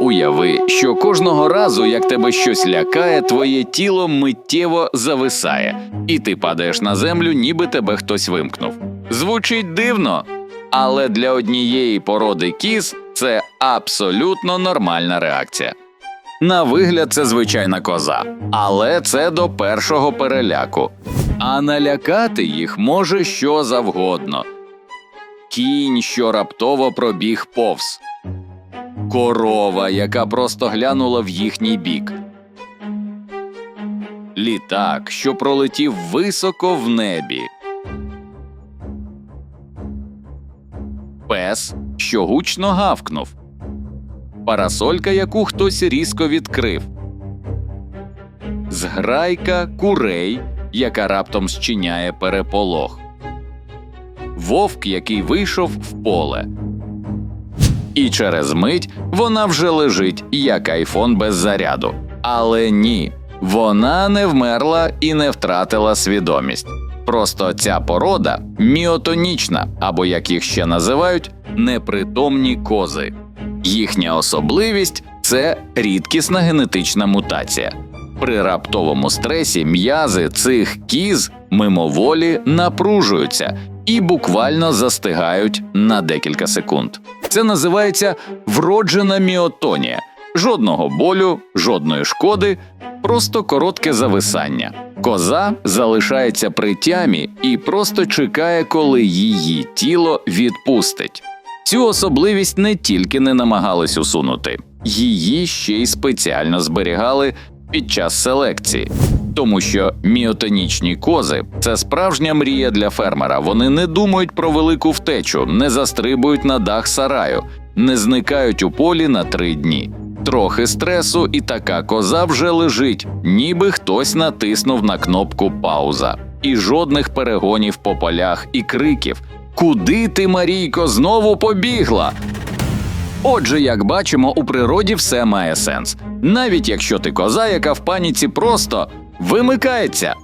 Уяви, що кожного разу, як тебе щось лякає, твоє тіло миттєво зависає, і ти падаєш на землю, ніби тебе хтось вимкнув. Звучить дивно, але для однієї породи кіз це абсолютно нормальна реакція. На вигляд, це звичайна коза, але це до першого переляку. А налякати їх може що завгодно. Кінь, що раптово пробіг повз, корова, яка просто глянула в їхній бік. Літак, що пролетів високо в небі. Пес, що гучно гавкнув. Парасолька, яку хтось різко відкрив. Зграйка курей, яка раптом зчиняє переполох. Вовк, який вийшов в поле. І через мить вона вже лежить, як айфон без заряду. Але ні, вона не вмерла і не втратила свідомість. Просто ця порода міотонічна, або як їх ще називають, непритомні кози. Їхня особливість це рідкісна генетична мутація. При раптовому стресі м'язи цих кіз мимоволі напружуються і буквально застигають на декілька секунд. Це називається вроджена міотонія. Жодного болю, жодної шкоди, просто коротке зависання. Коза залишається при тямі і просто чекає, коли її тіло відпустить. Цю особливість не тільки не намагались усунути, її ще й спеціально зберігали під час селекції. Тому що міотонічні кози це справжня мрія для фермера. Вони не думають про велику втечу, не застрибують на дах сараю, не зникають у полі на три дні. Трохи стресу, і така коза вже лежить, ніби хтось натиснув на кнопку пауза. І жодних перегонів по полях і криків. Куди ти, Марійко, знову побігла? Отже, як бачимо, у природі все має сенс, навіть якщо ти коза, яка в паніці просто вимикається.